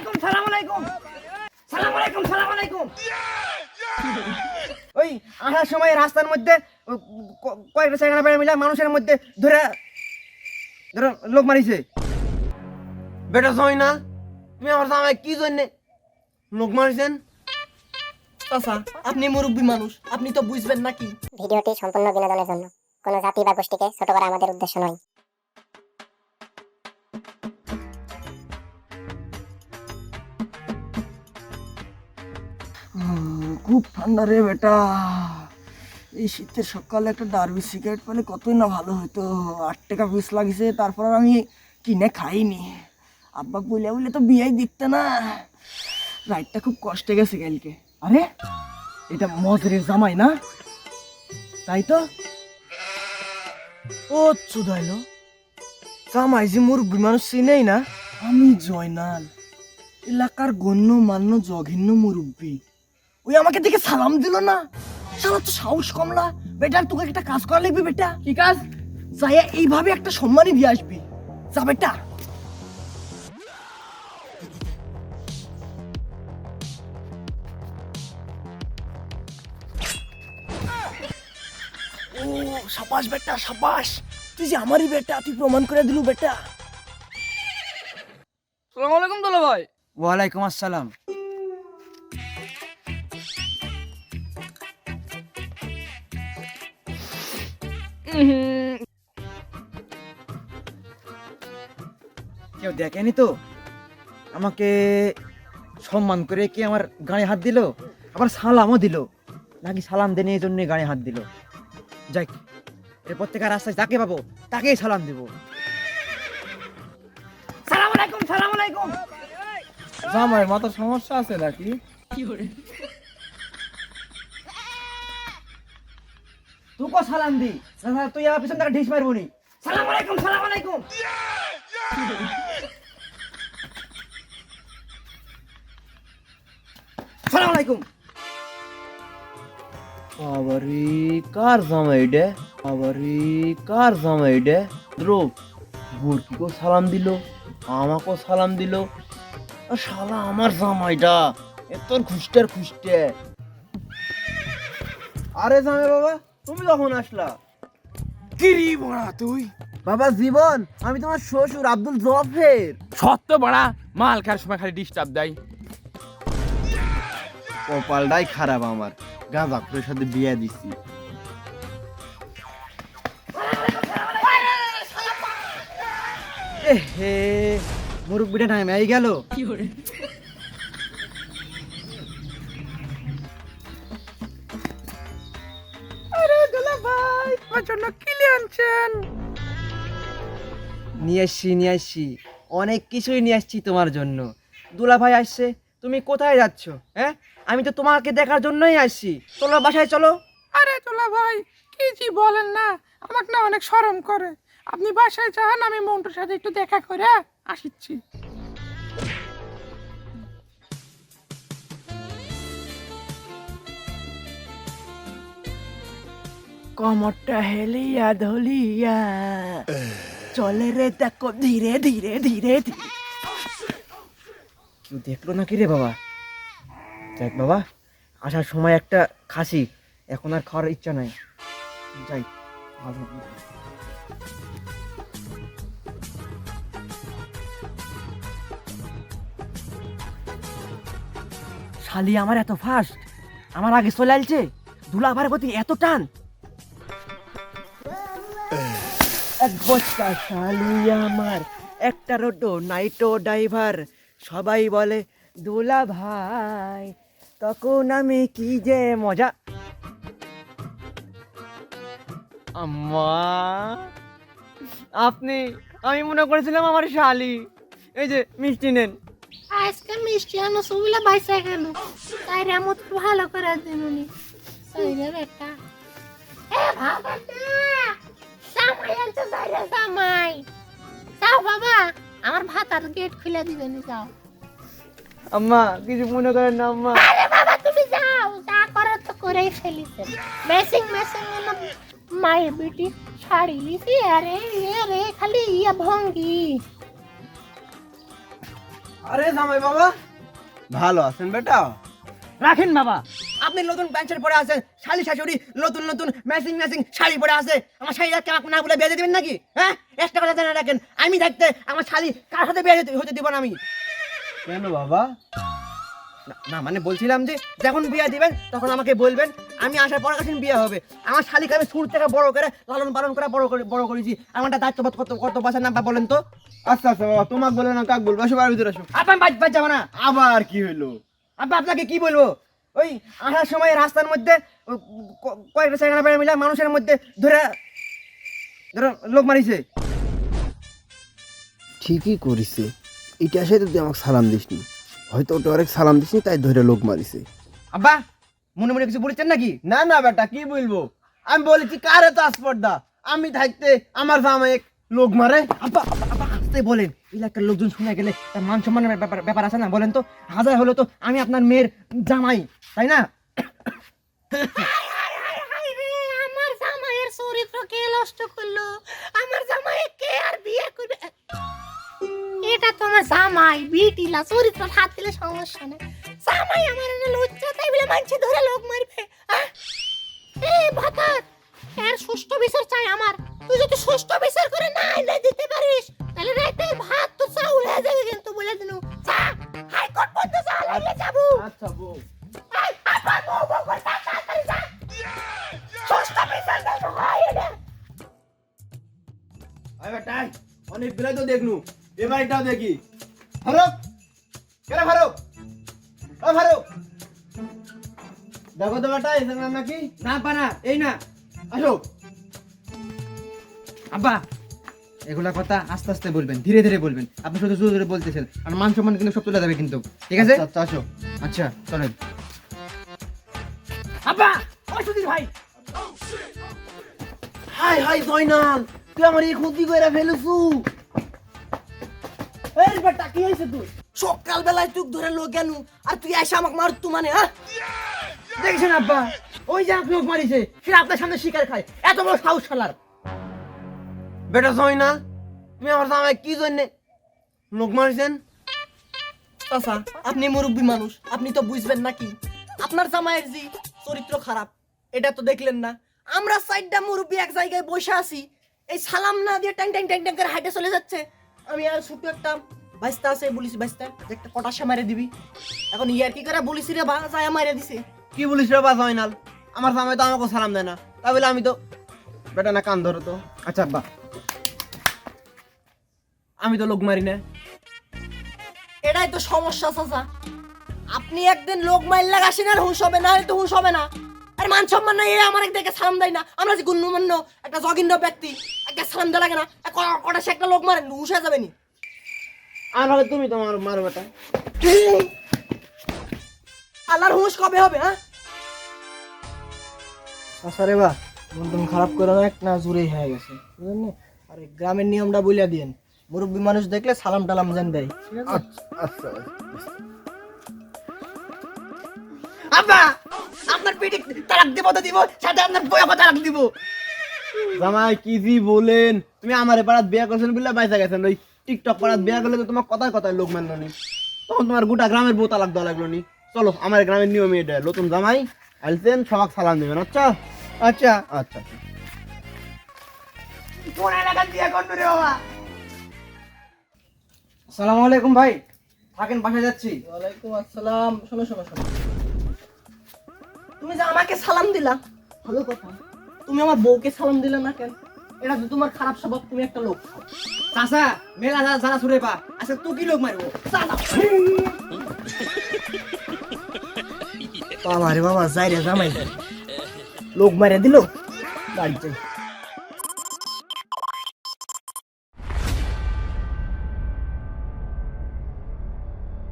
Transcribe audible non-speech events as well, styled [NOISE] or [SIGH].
আলাইকুম সালাম আলাইকুম সালাম আলাইকুম সালাম আলাইকুম ওই আসার সময় রাস্তার মধ্যে কয়েকটা সেখানে বেড়ে মিলে মানুষের মধ্যে ধরে ধরে লোক মারিছে। বেটা সময় না। তুমি আমার জামাই কি জন্যে লোক মারছেন? চাচা আপনি মুরব্বী মানুষ আপনি তো বুঝবেন নাকি? ভিডিওটি সম্পূর্ণ বিনোদনের জন্য। কোনো জাতি বা গোষ্ঠীকে ছোট করা আমাদের উদ্দেশ্য নয়। খুব ঠান্ডা রে বেটা। এই শীতের সকালে একটা ডার্বি সিগারেট পেলে কতই না ভালো হতো। আট টাকা পিস লাগিছে, তারপর আমি কিনে খাইনি। আব্বা বলে বলে তো বিয়াই দিতে না। রাইটটা খুব কষ্টে গেছে কালকে। আরে, এটা মজরের জামাই না? তাই তো? ও চুদাইলো। জামাই যে মুরব্বী মানুষ চিনেই না। আমি জয়নাল। এলাকার গণ্য মান্য জঘন্য মুরব্বী। ওই আমাকে দেখে সালাম দিল না। সালা তো সাহস কমলা বেটা তোকে একটা কাজ করা লাগবে বেটা? কি কাজ? যাইয়া এইভাবে একটা সম্মানই দিয়ে আসবি। যা বেটা। ও সাবাস বেটা সাবাস। তুই যে আমারই বেটা তুই প্রমাণ করে দিলু বেটা। সালাম আলাইকুম দুলা ভাই। ওয়ালাইকুম আসসালাম। কেউ দেখেনি তো? আমাকে সম্মান করে কি আমার গায়ে হাত দিল? আবার সালামও দিল? নাকি সালাম দেনে এই জন্য গায়ে হাত দিল? যাই এরপর থেকে আর রাস্তায় যাকে পাবো তাকেই সালাম দেবো। সালাম আলাইকুম সালাম আলাইকুম। জামাই মাথার সমস্যা আছে নাকি? তুকো সালাম দি। না তুই আমার পিছন থেকে ঢিস মারবো নি। সালাম আলাইকুম সালাম আলাইকুম। সালাম আলাইকুম। আবারে কার জামাই ডে আবারে কার জামাই ডে দ্রো বুড়কিকেও সালাম দিল আমাকেও সালাম দিল। শালা আমার জামাইটা এ তোর খুশটার খুশটে আরে জামাই বাবা তুমি কখন আসলা? কিরি বড়া তুই? বাবা জীবন আমি তোমার শ্বশুর আব্দুল জফের। সত্য বড়া মাল খাওয়ার সময় খালি ডিস্টার্ব দেয়। কপালটাই খারাপ আমার। গাঁজা খুরের সাথে বিয়ে দিছি। হে মুরব্বিটা নামে এই গেল। কি তোমার জন্য কিলে আনছেন। নিয়ে আসছি নিয়ে আসছি। অনেক কিছুই নিয়ে আসছি তোমার জন্য। দুলা ভাই আসছে তুমি কোথায় যাচ্ছ হ্যাঁ? আমি তো তোমাকে দেখার জন্যই আসছি। তোমরা বাসায় চলো। আরে তোলা ভাই কি জি বলেন না আমাকে না অনেক শরম করে। আপনি বাসায় যান আমি মন্টুর সাথে একটু দেখা করে আসিচ্ছি কমরটা হেলিয়া ধলিয়া। চলে রে দেখো, ধীরে ধীরে ধীরে দেখল নাকি রে বাবা? দেখ বাবা, আসার সময় একটা খাসি, এখন আর খাওয়ার ইচ্ছা নাই। যাই, ভালো। শালি আমার এত ফাস্ট আমার আগে চলে আসছে দুলাভার প্রতি এত টান। এক বস্তা শালি আমার একটা রোডো নাইটো ড্রাইভার। সবাই বলে দুলা ভাই তখন আমি কি যে মজা? আম্মা আপনি আমি মনে করেছিলাম আমার শালি। এই যে মিষ্টি নেন। আজকে মিষ্টি আনো সুবিলা বাইসা কেন? তাই রামত ভালো করে দিনুনি সাইরে বেটা। এ বাবা যাও বাবা আমার ভাত আর গেট খুলে দিবেন যাও আম্মা কিছু মনে করেন না আম্মা। আরে বাবা তুমি যাও যা করে তো করেই ফেলিছেন মেসিং মেসিং মায়ের বেটি শাড়ি লিছি আরে আরে খালি ইয়া ভঙ্গি। আরে জামাই বাবা। ভালো আছেন বেটা? রাখেন বাবা। আপনি নতুন প্যান্ট পরে আছেন শালি শাশুড়ি নতুন নতুন ম্যাচিং ম্যাচিং শাড়ি পরে আছে। আমার শাড়িটাকে আমাকে না বলে বিয়ে দিবেন নাকি? হ্যাঁ? একটা কথা জানা রাখেন আমি থাকতে আমার শালি কার সাথে দিতে- হতে দিব না আমি। কেন বাবা? না- মানে বলছিলাম যে যখন বিয়ে দিবেন তখন আমাকে বলবেন আমি আসার পর কাছে বিয়ে হবে। আমার শালিকে আমি সুর থেকে বড় করে লালন পালন করে বড় করে বড় করেছি। আমারটা দায়িত্ববোধ কত কত বছর নাম বলেন তো। আচ্ছা আচ্ছা বাবা তোমাকে বলে না কাক বলব? আসো বাড়ির ভিতরে আসো আপনার বাদ বাদ যাব না। আবার কি হইল? আব্বা আপনাকে কি বলব? ওই আসার সময় রাস্তার মধ্যে কয়েকটা সেকেন্ড পেয়ে মিলে মানুষের মধ্যে ধরে ধরে লোক মারিছে। ঠিকই করিছে। এটা সাথে তুই আমাকে সালাম দিসনি। হয়তো ওটা অনেক সালাম দিসনি তাই ধরে লোক মারিছে। আব্বা মনে মনে কিছু বলেছেন নাকি? না না বেটা কি বলব? আমি বলেছি কার তো আসপর্দা আমি থাকতে আমার জামাই লোক মারে। আব্বা। আসতে বলেন, এলাকার লোকজন শুনে গেলে তার মান সম্মানের ব্যাপার ব্যাপার আছে না? বলেন তো, হাজার হলো তো আমি আপনার মেয়ের জামাই, তাই না? আমার নষ্ট করল? আমার জামাই কে আর বিয়ে করবে? এটা চরিত্র হাত সমস্যা জামাই আমার লজ্জা, তাই বলে ধরে লোক মারবে ভাতার এর সুষ্ঠু বিচার চাই আমার। তুই যদি সুষ্ঠু বিচার করে না এনে দিতে পারিস তাহলে রাতে ভাত তো চাউল হয়ে যাবে কিন্তু বলে দিনু। যা হাইকোর্ট পর্যন্ত চাউল যাব। আচ্ছা বউ। আয়, আবার বউ বউ করে তাড়াতাড়ি যা। সুষ্ঠু বিচার দেবো ভাই এটা আরে বেটা অনেক বেলা তো দেখনু। এবার এটাও দেখি। ফারুক কেন ফারুক? ও ফারুক। দেখো তো বেটা এসে না নাকি? না পানা এই না। আসো আব্বা এগুলা কথা আস্তে আস্তে বলবেন ধীরে ধীরে বলবেন। আপনি শুধু জোরে জোরে বলতেছেন আর মান সম্মান কিন্তু সব চলে যাবে কিন্তু। ঠিক আছে? আচ্ছা, আচ্ছা আসো। আচ্ছা চলেন। আব্বা ওই সুধীর ভাই। হাই হাই জয়নাল তুই আমার এই ক্ষতি করে ফেলেছু। এই বেটা কি হইছে তুই? সকাল বেলায় তুই ধরে লোক গেল আর তুই এসে আমাকে মার তু মানে হ্যাঁ? দেখছেন আব্বা ওই যে লোক মারিছে সে আপনার সামনে শিকার খায়। এত বড় সাহস বেটা জয়নাল তুমি আমার জামাই কি জন্যে লোক মারছেন? চাচা আপনি মুরব্বী মানুষ আপনি তো বুঝবেন নাকি? আপনার জামাইয়ের জি চরিত্র খারাপ এটা তো দেখলেন না। আমরা সাইডটা মুরব্বী এক জায়গায় বসে আছি এই সালাম না দিয়ে ট্যাং ট্যাং ট্যাং ট্যাং করে হাইটে চলে যাচ্ছে। আমি আর ছোট একটা বাইস্তা আছে বলিস বাইস্তা যে একটা কটাশা মারে দিবি। এখন ইয়ার কি করে বলিস রে বা যায় মারে দিছে। কি বলিস রে বা জয়নাল আমার জামাই তো আমাকে সালাম দেয় না। তাই বলে আমি তো বেটা না কান ধরো তো। আচ্ছা বা আমি তো লোক মারি না। এটাই তো সমস্যা চাচা। আপনি একদিন লোক মাইল লাগাসেন আর হুঁশ হবে না তো হুঁশ হবে না। আর মান সম্মান নাই এ আমার একদিকে সালাম দেয় না। আমরা যে গুণ্যমান্য একটা জগিন্দ ব্যক্তি একটা সালাম দেওয়া লাগে না কটা সে একটা লোক মারেন হুঁশ হয়ে যাবে নি। আর হবে তুমি তোমার মারো বেটা। আল্লাহর হুঁশ কবে হবে হ্যাঁ? চাচা রে বা মন টন খারাপ করে না না জোরেই হয়ে গেছে। বুঝলেন না? আর গ্রামের নিয়মটা বলিয়া দিয়েন। মুরব্বী মানুষ দেখলে সালাম টালাম যেন দেয়। আচ্ছা আচ্ছা আব্বা আপনার পিঠে তালাক দিব তো দিব সাথে আপনার দিব। জামাই কি জি বলেন? তুমি আমার পাড়াত বিয়া করছেন বলে বাইসা গেছেন। ওই টিকটক পাড়াত বিয়া করলে তো তোমার কথায় কথায় লোক মানলো নি। তখন তোমার গোটা গ্রামের বউ তালাক দেওয়া লাগল নি। চলো আমার গ্রামের নিয়ম এটা। নতুন জামাই সবাক সালাম দেবেন আচ্ছা আচ্ছা আচ্ছা আসসালামু আলাইকুম ভাই থাকেন বাসায় যাচ্ছি। ওয়ালাইকুম আসসালাম। শোনো শোনো শোনো। তুমি যে আমাকে সালাম দিলা ভালো কথা। তুমি আমার বউকে সালাম দিলে না কেন? এটা তো তোমার খারাপ স্বভাব তুমি একটা লোক। চাচা মেলা জানা জানা সুরে পা আচ্ছা তুই কি লোক মারবো? [LAUGHS] বাবা রে বাবা যাই রে জামাই। লোক মারে দিল? গাড়ি চাই